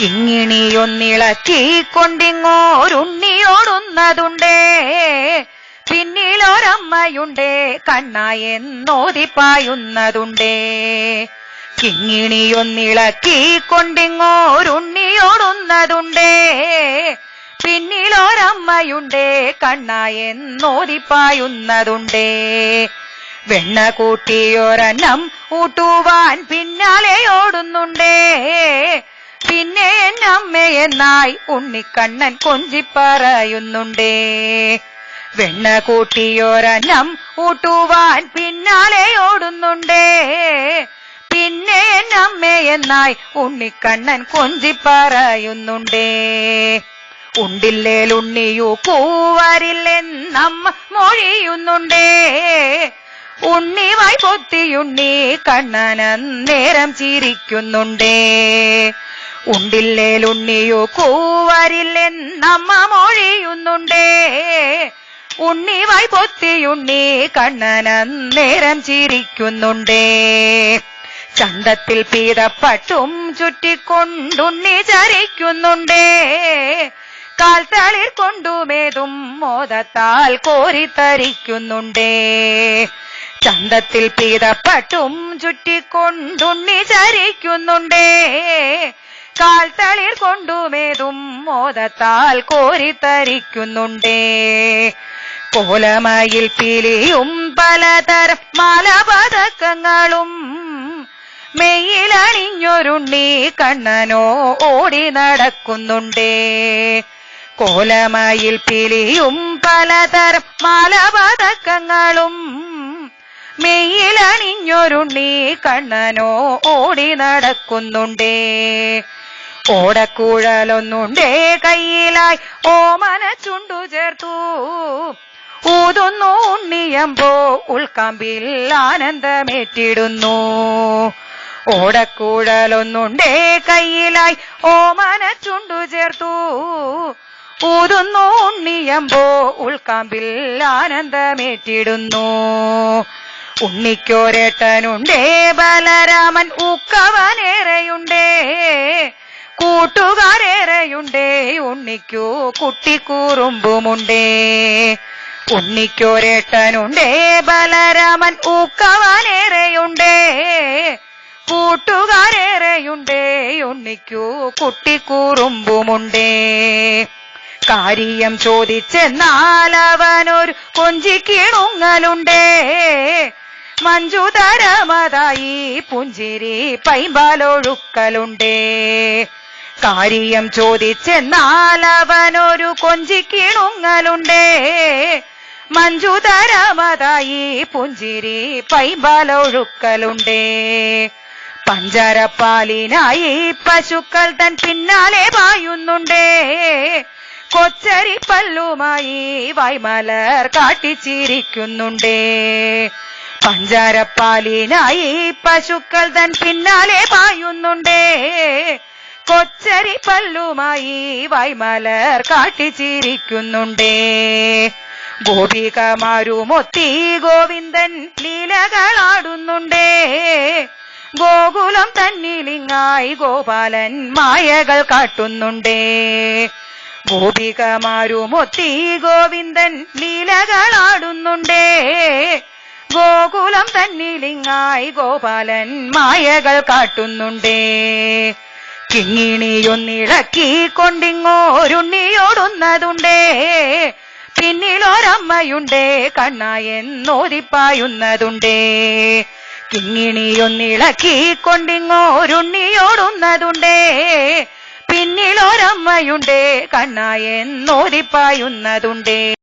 കിങ്ങിണിയൊന്നിളക്കിക്കൊണ്ടിങ്ങോരുണ്ണിയോടുന്നതുണ്ടേ പിന്നിലൊരമ്മയുണ്ടേ കണ്ണായെന്നോതിപ്പായുന്നതുണ്ടേ. കിങ്ങിണിയൊന്നിളക്കിക്കൊണ്ടിങ്ങോരുണ്ണിയോടുന്നതുണ്ടേ പിന്നിലൊരമ്മയുണ്ടേ കണ്ണായെന്നോതിപ്പായുന്നതുണ്ടേ. വെണ്ണ കൂട്ടിയൊരന്നം ഊട്ടുവാൻ പിന്നാലെ ഓടുന്നുണ്ടേ നായ് ഉണ്ണിക്കണ്ണൻ കൊഞ്ചിപ്പറയുന്നുണ്ടേ. വെണ്ണ കൂട്ടിയൊരന്നം ഊട്ടുവാൻ പിന്നാലെ ഓടുന്നുണ്ടേ. പിന്നെ എന്നമ്മയെന്നായി ഉണ്ണിക്കണ്ണൻ കൊഞ്ചിപ്പറയുന്നുണ്ടേ. ഉണ്ടില്ലേലുണ്ണിയു പൂവരില്ലെന്നമ്മ മൊഴിയുന്നുണ്ടേ. ഉണ്ണിവായി പൊത്തിയുണ്ണി കണ്ണനന്നേരം ചിരിക്കുന്നുണ്ടേ. ഉണ്ടില്ലേലുണ്ണിയു കൂവരില്ലെന്നമ്മ മൊഴിയുന്നുണ്ടേ ഉണ്ണിവായി പൊത്തിയുണ്ണി കണ്ണനന്നേരം ചിരിക്കുന്നുണ്ടേ. ചന്തത്തിൽ പീതപ്പട്ടും ചുറ്റിക്കൊണ്ടുണ്ണി ചരിക്കുന്നുണ്ടേ. കാൽത്തളിർ കൊണ്ടുമേതും മോദത്താൽ കോരിത്തരിക്കുന്നുണ്ടേ ചന്തത്തിൽ പീതപ്പട്ടും ചുറ്റിക്കൊണ്ടുണ്ണി ചരിക്കുന്നുണ്ടേ. കാൽത്തളിർ കൊണ്ടുമേതും മോദത്താൽ കോരിത്തരിക്കുന്നുണ്ടേ കോലമയിൽ പിലിയും പലതരം മലപതക്കങ്ങളും മെയ്യിലണിഞ്ഞൊരുണ്ണി കണ്ണനോ ഓടി നടക്കുന്നുണ്ടേ. കോലമയിൽ പിലിയും പലതരം മലപതക്കങ്ങളും മെയ്യിലണിഞ്ഞൊരുണ്ണി കണ്ണനോ ഓടി നടക്കുന്നുണ്ടേ. ഓടക്കുഴലൊന്നുണ്ടേ കയ്യിലായി. ഓമന ചുണ്ടു ചേർത്തു. ഊതുന്നു ഉണ്ണിയമ്പോ ഉൾക്കാമ്പിൽ ആനന്ദമേറ്റിടുന്നു. ഓടക്കുഴലൊന്നുണ്ടേ കയ്യിലായി. ഓമന ചുണ്ടു ചേർത്തു. ഊതുന്നു ഉണ്ണിയമ്പോ ഉൾക്കാമ്പിൽ ആനന്ദമേറ്റിടുന്നു. ഉണ്ണിക്കോരേട്ടനുണ്ടേ ബലരാമൻ ഊക്കവനേറെയുണ്ടേ. കൂട്ടുകാരേറെയുണ്ടേ ഉണ്ണിക്കു കുട്ടിക്കൂറുമ്പുമുണ്ടേ. ഉണ്ണിക്കോരേട്ടനുണ്ടേ ബലരാമൻ ഊക്കവാനേറെയുണ്ടേ. കൂട്ടുകാരേറെയുണ്ടേ ഉണ്ണിക്കു കുട്ടിക്കൂറുമ്പുമുണ്ടേ. കാര്യം ചോദിച്ചെന്നാലവനൊരു കൊഞ്ചിക്കിണുങ്ങലുണ്ടേ. മഞ്ജുതരമതായി പുഞ്ചിരി പൈമ്പാലൊഴുക്കലുണ്ടേ. കാര്യം ചോദിച്ചെന്നാലവനൊരു കൊഞ്ചിക്കിണുങ്ങലുണ്ടേ മഞ്ജുതരമതായി പുഞ്ചിരി പൈബലൊഴുക്കലുണ്ടേ പഞ്ചരപ്പാലിനായി പശുക്കൾ തൻ പിന്നാലെ പായുന്നുണ്ടേ. കൊച്ചരി പല്ലുമായി വൈമലർ കാട്ടിച്ചിരിക്കുന്നുണ്ടേ. പഞ്ചാരപ്പാലിനായി പശുക്കൾ തൻ പിന്നാലെ പായുന്നുണ്ടേ. കൊച്ചരി പല്ലുമായി വൈമലർ കാട്ടിച്ചിരിക്കുന്നുണ്ടേ. ഗോപികമാരുമൊത്തി ഗോവിന്ദൻ ലീലകളാടുന്നുണ്ടേ. ഗോകുലം തന്നിലിങ്ങായി ഗോപാലൻ മായകൾ കാട്ടുന്നുണ്ടേ. ഗോപികമാരുമൊത്തി ഗോവിന്ദൻ ലീലകളാടുന്നുണ്ടേ. ഗോകുലം തന്നിലിങ്ങായി ഗോപാലൻ മായകൾ കാട്ടുന്നുണ്ടേ. കിങ്ങിണിയൊന്നിളക്കി കൊണ്ടിങ്ങോരുണ്ണിയോടുന്നതുണ്ടേ. പിന്നിലൊരമ്മയുണ്ടേ കണ്ണായെന്നോതിപ്പായുന്നതുണ്ടേ. കിങ്ങിണിയൊന്നിളക്കി കൊണ്ടിങ്ങോരുണ്ണിയോടുന്നതുണ്ടേ. പിന്നിലൊരമ്മയുണ്ടേ കണ്ണായെന്നോതിപ്പായുന്നതുണ്ടേ.